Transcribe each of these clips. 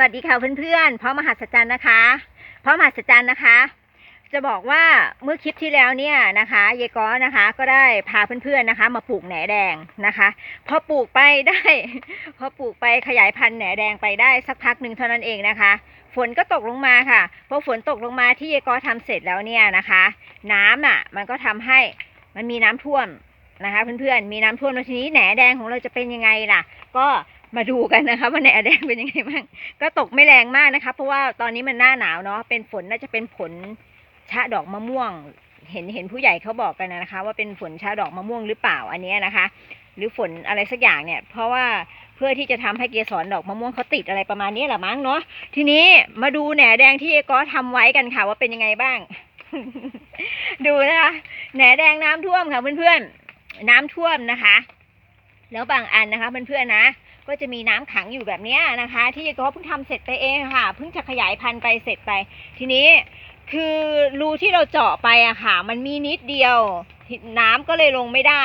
วัสดีค่ะเพื่อนๆพร้อมมหัศจรรย์นะคะพร้อมหัศจรรย์นะคะ จะบอกว่าเมื่อคลิปที่แล้วเนี่ยนะคะเยก้อนะคะ ก็ได้พาเพื่อนๆนะคะ มาปลูกแหนแดงนะคะ พอปลูกไปได้ พอปลูกไปขยายพันธุ์แหนแดงไปได้สักพักหนึ่งเท่านั้นเองนะคะ ฝนก็ตกลงมาค่ะพอฝนตกลงมาที่เยก้อทำเสร็จแล้วเนี่ยนะคะ น้ำอะมันก็ทำให้มันมีน้ำท่วมนะคะเพื่อนๆมีน้ำท่วมแล้วทีนี้แหนแดงของเราจะเป็นยังไงล่ะ ก็ มาดูกันนะคะว่าแหนแดงเป็นยังไงบ้างก็ตกไม่แรงมากนะคะ เพราะว่าตอนนี้มันหน้าหนาวเนาะเป็นฝนน่าจะเป็นผลชะดอกมะม่วง เห็นเห็นผู้ใหญ่เขาบอกกันนะคะ ว่าเป็นฝนชะดอกมะม่วงหรือเปล่าอันเนี้ยนะคะ หรือฝนอะไรสักอย่างเนี่ย เพราะว่าเพื่อที่จะทำให้เกสรดอกมะม่วงเขาติดอะไรประมาณนี้แหละมั้งเนาะทีนี้มาดูแหนแดงที่เอก็ทำไว้กันค่ะ ว่าเป็นยังไงบ้าง ดูนะคะแหนแดงน้ำท่วมค่ะเพื่อนๆน้ำท่วมนะคะ แล้วบางอันนะคะเพื่อนๆนะ ก็จะมีน้ำขังอยู่แบบนี้นะคะ ที่เยก็เพิ่งทำเสร็จไปเองค่ะเพิ่งจะขยายพันธุ์ไปเสร็จไป ทีนี้คือรูที่เราเจาะไปอะค่ะ มันมีนิดเดียว น้ำก็เลยลงไม่ได้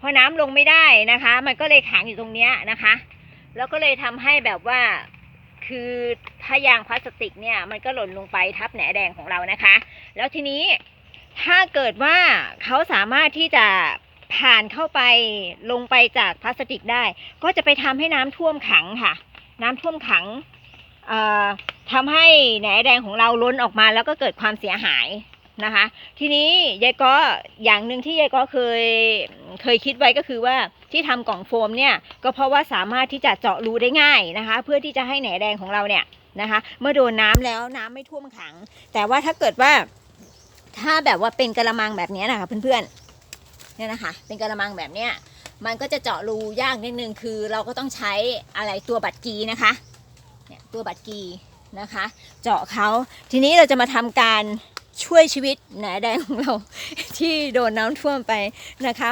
พอน้ำลงไม่ได้นะคะ มันก็เลยขังอยู่ตรงเนี้ยนะคะ แล้วก็เลยทำให้แบบว่าคือถ้ายางพลาสติกเนี่ยมันก็หล่นลงไปทับแหนแดงของเรานะคะ แล้วทีนี้ถ้าเกิดว่าเขาสามารถที่จะ ผ่านเข้าไปลงไปจากพลาสติกได้ ก็จะไปทำให้น้ำท่วมขังค่ะ น้ำท่วมขังเอ่อทำให้แหนแดงของเราล้นออกมาแล้วก็เกิดความเสียหายนะคะ ทีนี้ยายก็อย่างหนึ่งที่ยายก็เคยเคยคิดไว้ก็คือว่าที่ทำกล่องโฟมเนี่ยก็เพราะว่าสามารถที่จะเจาะรูได้ง่ายนะคะ เพื่อที่จะให้แหนแดงของเราเนี่ยนะคะ เมื่อโดนน้ำแล้วน้ำไม่ท่วมขัง แต่ว่าถ้าเกิดว่าถ้าแบบว่าเป็นกระมังแบบนี้นะคะเพื่อนๆ เนี่ยนะคะ เป็นกระมังแบบเนี้ยมันก็จะเจาะรูยากนิดนึงคือเราก็ต้องใช้อะไรตัวบัตรกีนะคะเนี่ยตัวบัตรกีนะคะ เจาะเขาทีนี้เราจะมาทำการช่วยชีวิตแหนแดงของเราที่โดนน้ำท่วมไปนะคะ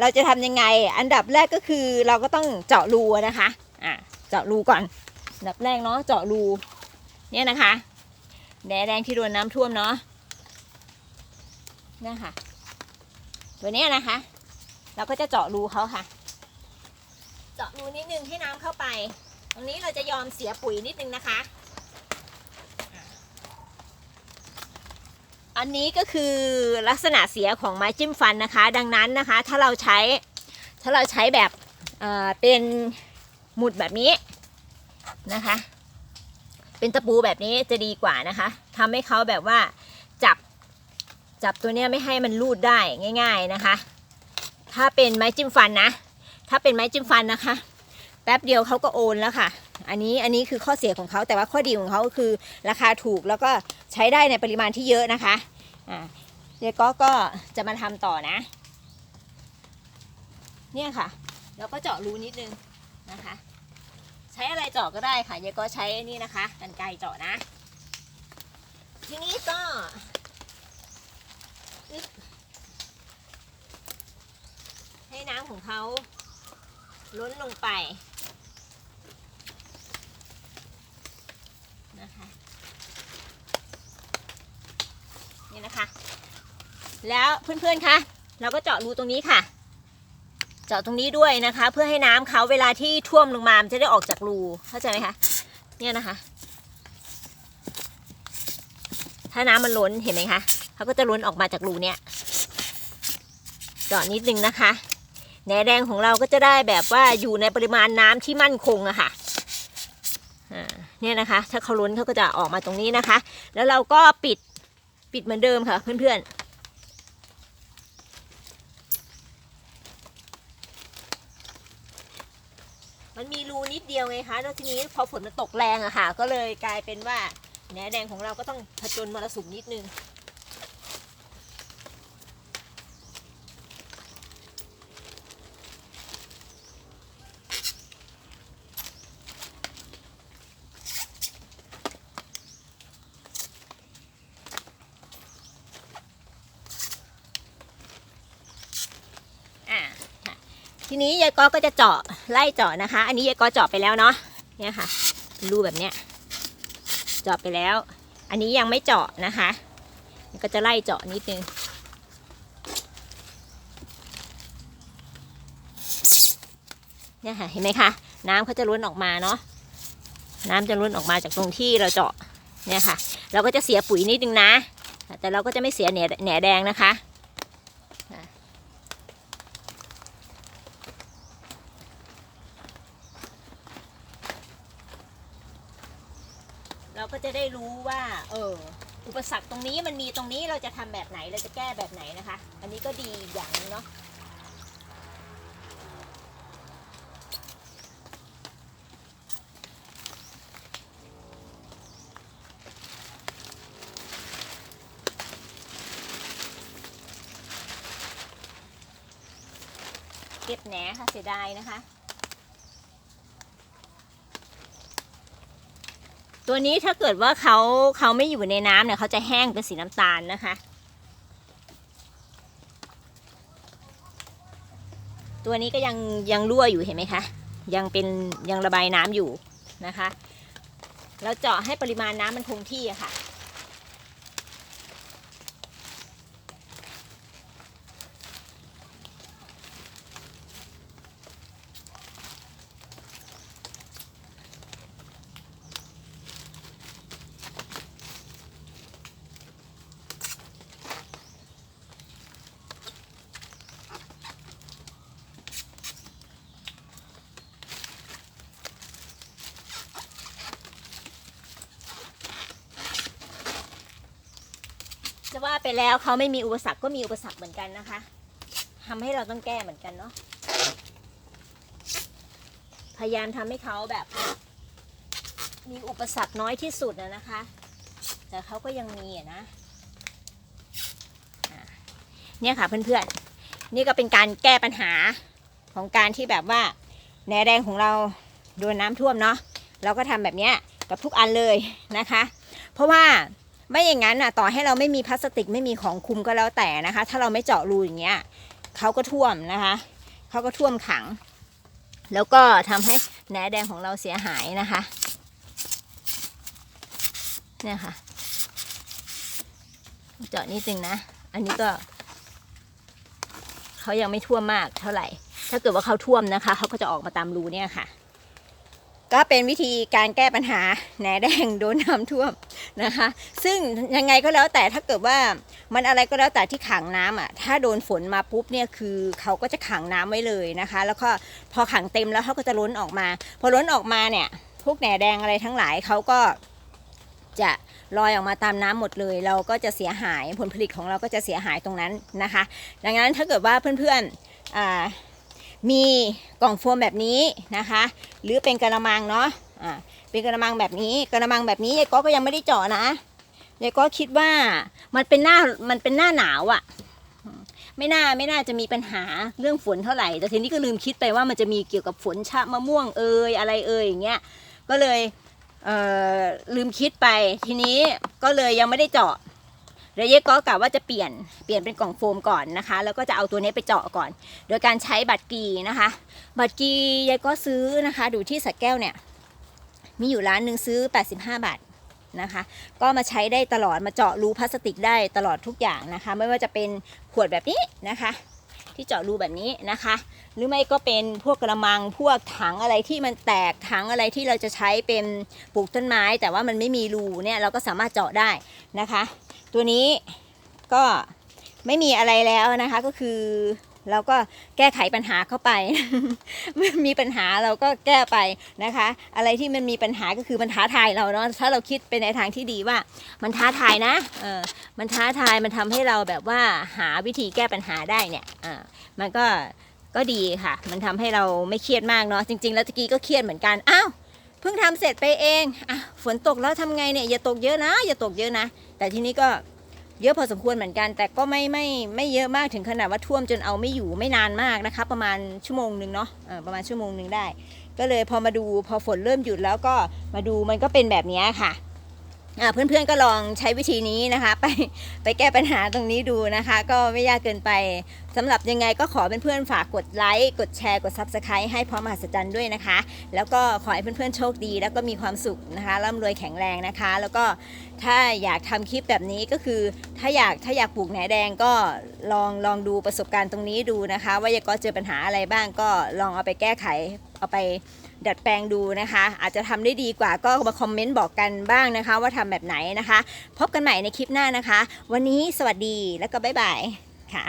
เราจะทำยังไงอันดับแรกก็คือเราก็ต้องเจาะรูนะคะอะเจาะรูก่อนอันดับแรกเนาะเจาะรูเนี่ยนะคะแหนแดงที่โดนน้ำท่วมเนาะเนี่ยค่ะ ตัวเนี้ยนะคะ เราก็จะเจาะรูเขาค่ะ เจาะรูนิดนึงให้น้ำเข้าไป ตรงนี้เราจะยอมเสียปุ๋ยนิดนึงนะคะ อันนี้ก็คือลักษณะเสียของไม้จิ้มฟันนะคะ ดังนั้นนะคะ ถ้าเราใช้ถ้าเราใช้แบบเเป็นหมุดแบบนี้นะคะ เป็นตะปูแบบนี้จะดีกว่านะคะทำให้เขาแบบว่า จับตัวเนี้ยไม่ให้มันรูดได้ง่าย ๆนะคะ ถ้าเป็นไม้จิ้มฟันนะ ถ้าเป็นไม้จิ้มฟันนะคะ แป๊บเดียวเขาก็โอนแล้วค่ะ อันนี้อันนี้คือข้อเสียของเขาแต่ว่าข้อดีของเขาก็คือราคาถูกแล้วก็ใช้ได้ในปริมาณที่เยอะนะคะอ่าเดี๋ยวก็ก็จะมาทำต่อนะ เนี่ยค่ะ แล้วก็เจาะรูนิดนึงนะคะ ใช้อะไรเจาะก็ได้ค่ะเดี๋ยวก็ใช้นี่นะคะกันไกรเจาะนะ ทีนี้ก็ ให้น้ำของเขาล้นลงไปนะคะนี่นะคะ แล้วเพื่อนๆคะเราก็เจาะรูตรงนี้ค่ะ เจาะตรงนี้ด้วยนะคะ เพื่อให้น้ำเขาเวลาที่ท่วมลงมามันจะได้ออกจากรูเข้าใจไหมคะเนี่ยนะคะ ถ้าน้ำมันล้นเห็นไหมคะ เขาก็จะล้นออกมาจากรูเนี่ยเจาะนิดนึงนะคะแหนแดงของเราก็จะได้แบบว่าอยู่ในปริมาณน้ำที่มั่นคงอะค่ะอ่าเนี่ยนะคะ ถ้าเขาล้นเขาก็จะออกมาตรงนี้นะคะ แล้วเราก็ปิดปิดเหมือนเดิมค่ะ เพื่อนๆมันมีรูนิดเดียวไงคะ แล้วทีนี้พอฝนมันตกแรงอะค่ะ ก็เลยกลายเป็นว่าแหนแดงของเราก็ต้องผจญมรสุมนิดนึง อ่าค่ะ ทีนี้ยายกอก็จะเจาะไล่เจาะนะคะ อันนี้ยายกอเจาะไปแล้วเนาะเนี่ยค่ะ รูแบบเนี้ยเจาะไปแล้ว อันนี้ยังไม่เจาะนะคะก็จะไล่เจาะนิดนึงเนี่ยค่ะเห็นไหมคะน้ำเขาจะล้นออกมาเนาะน้ำจะล้นออกมาจากตรงที่เราเจาะเนี่ยค่ะ เราก็จะเสียปุ๋ยนิดนึงนะ แต่เราก็จะไม่เสียแหนแหนแดงนะคะ เรา ก็จะได้รู้ว่าเอออุปสรรคตรงนี้มันมีตรงนี้เราจะทำแบบไหนเราจะแก้แบบไหนนะคะ อันนี้ก็ดีอย่างนึงเนาะเก็บแหนค่ะเสียดายนะคะ ตัวนี้ถ้าเกิดว่าเขาเขาไม่อยู่ในน้ำเนี่ยเขาจะแห้งเป็นสีน้ำตาลนะคะ ตัวนี้ก็ยังยังรั่วอยู่เห็นไหมคะ ยังเป็นยังระบายน้ำอยู่นะคะ แล้วเจาะให้ปริมาณน้ำมันคงที่อะค่ะ ไปแล้วเขาไม่มีอุปสรรคก็มีอุปสรรคเหมือนกันนะคะทำให้เราต้องแก้เหมือนกันเนาะพยายามทำให้เขาแบบ มีอุปสรรคน้อยที่สุดนะนะคะ แต่เขาก็ยังมีอะนะเนี่ยค่ะเพื่อนๆ นี่ก็เป็นการแก้ปัญหาของการที่แบบว่าแหนแดงของเราโดนน้ำท่วมเนาะเราก็ทำแบบเนี้ยกับทุกอันเลยนะคะ เพราะว่า ไม่อย่างนั้นน่ะต่อให้เราไม่มีพลาสติกไม่มีของคุมก็แล้วแต่นะคะ ถ้าเราไม่เจาะรูอย่างเงี้ยเขาก็ท่วมนะคะเขาก็ท่วมขัง แล้วก็ทำให้แหนแดงของเราเสียหายนะคะเนี่ยค่ะ เจาะนิดนึงนะ อันนี้ก็เขายังไม่ท่วมมากเท่าไหร่ ถ้าเกิดว่าเขาท่วมนะคะเขาก็จะออกมาตามรูเนี่ยค่ะ ก็เป็นวิธีการแก้ปัญหาแหนแดงโดนน้ำท่วม นะคะ ซึ่งยังไงก็แล้วแต่ถ้าเกิดว่ามันอะไรก็แล้วแต่ที่ขังน้ำอะถ้าโดนฝนมาปุ๊บเนี่ยคือเขาก็จะขังน้ำไว้เลยนะคะ แล้วก็พอขังเต็มแล้วเขาก็จะล้นออกมา พอล้นออกมาเนี่ยพวกแหนแดงอะไรทั้งหลายเขาก็จะลอยออกมาตามน้ำหมดเลย เราก็จะเสียหายผลผลิตของเราก็จะเสียหายตรงนั้นนะคะ ดังนั้นถ้าเกิดว่าเพื่อนๆมีกล่องโฟมแบบนี้นะคะ หรือเป็นกระมังเนาะ อ่าเป็นกระมังแบบนี้กระมังแบบนี้ยายก็ก็ยังไม่ได้เจาะนะยายก็คิดว่ามันเป็นหน้ามันเป็นหน้าหนาวอะ่ะ ไม่น่าไม่น่าจะมีปัญหาเรื่องฝนเท่าไหร่ แต่ทีนี้ก็ลืมคิดไปว่ามันจะมีเกี่ยวกับฝนชะมะม่วงเอยอะไรเอยอย่างเงี้ยก็เลยเอ่อลืมคิดไปทีนี้ก็เลยยังไม่ได้เจาะแล้วเยก็กะว่าจะเปลี่ยนเปลี่ยนเป็นกล่องโฟมก่อนนะคะ แล้วก็จะเอาตัวนี้ไปเจาะก่อน โดยการใช้บัตรกีนะคะ บัตรกียายก็ซื้อนะคะ ดูที่สักแก้วเนี่ย มีอยู่ร้านหนึ่งซื้อ 85 บาทนะคะ ก็มาใช้ได้ตลอดมาเจาะรูพลาสติกได้ตลอดทุกอย่างนะคะ ไม่ว่าจะเป็นขวดแบบนี้นะคะ ที่เจาะรูแบบนี้นะคะ หรือไม่ก็เป็นพวกกระมังพวกถังอะไรที่มันแตกถังอะไรที่เราจะใช้เป็นปลูกต้นไม้ แต่ว่ามันไม่มีรูเนี่ยเราก็สามารถเจาะได้นะคะ ตัวนี้ก็ไม่มีอะไรแล้วนะคะก็คือ เราก็แก้ไขปัญหาเข้าไป มีปัญหาเราก็แก้ไปนะคะ อะไรที่มันมีปัญหาก็คือมันท้าทายเราเนาะถ้าเราคิดไปในทางที่ดีว่า มันท้าทายนะเออมันท้าทายมันทำให้เราแบบว่าหาวิธีแก้ปัญหาได้เนี่ยอ่ามันก็ก็ดีค่ะ มันทำให้เราไม่เครียดมากเนาะจริง ๆ แล้วตะกี้ก็เครียดเหมือนกันอ้าวเพิ่งทำเสร็จไปเองอะฝนตกแล้วทำไงเนี่ยอย่าตกเยอะนะ อย่าตกเยอะนะ แต่ทีนี้ก็ เยอะพอสมควรเหมือนกัน แต่ก็ไม่ไม่ไม่เยอะมากถึงขนาดว่าท่วมจนเอาไม่อยู่ไม่นานมากนะคะ ประมาณชั่วโมงหนึ่งเนาะประมาณชั่วโมงหนึ่งได้ ก็เลยพอมาดูพอฝนเริ่มหยุดแล้วก็มาดูมันก็เป็นแบบนี้ค่ะ เพื่อนๆก็ลองใช้วิธีนี้นะคะ ไปไปแก้ปัญหาตรงนี้ดูนะคะ ก็ไม่ยากเกินไปสำหรับยังไงก็ขอเพื่อนๆฝากกดไลค์กดแชร์กด Subscribe ให้พร้อมมหัศจรรย์ด้วยนะคะ แล้วก็ขอให้เพื่อนๆโชคดี แล้วก็มีความสุขนะคะร่ำรวยแข็งแรงนะคะ แล้วก็ถ้าอยากทำคลิปแบบนี้ก็คือถ้าอยากถ้าอยากปลูกแหนแดงก็ลองลองดูประสบการณ์ตรงนี้ดูนะคะ ว่ายาก็เจอปัญหาอะไรบ้างก็ลองเอาไปแก้ไขเอาไป ดัดแปลงดูนะคะ อาจจะทำได้ดีกว่าก็มาคอมเมนต์บอกกันบ้างนะคะ ว่าทำแบบไหนนะคะ พบกันใหม่ในคลิปหน้านะคะ วันนี้สวัสดีแล้วก็บ๊ายบายค่ะ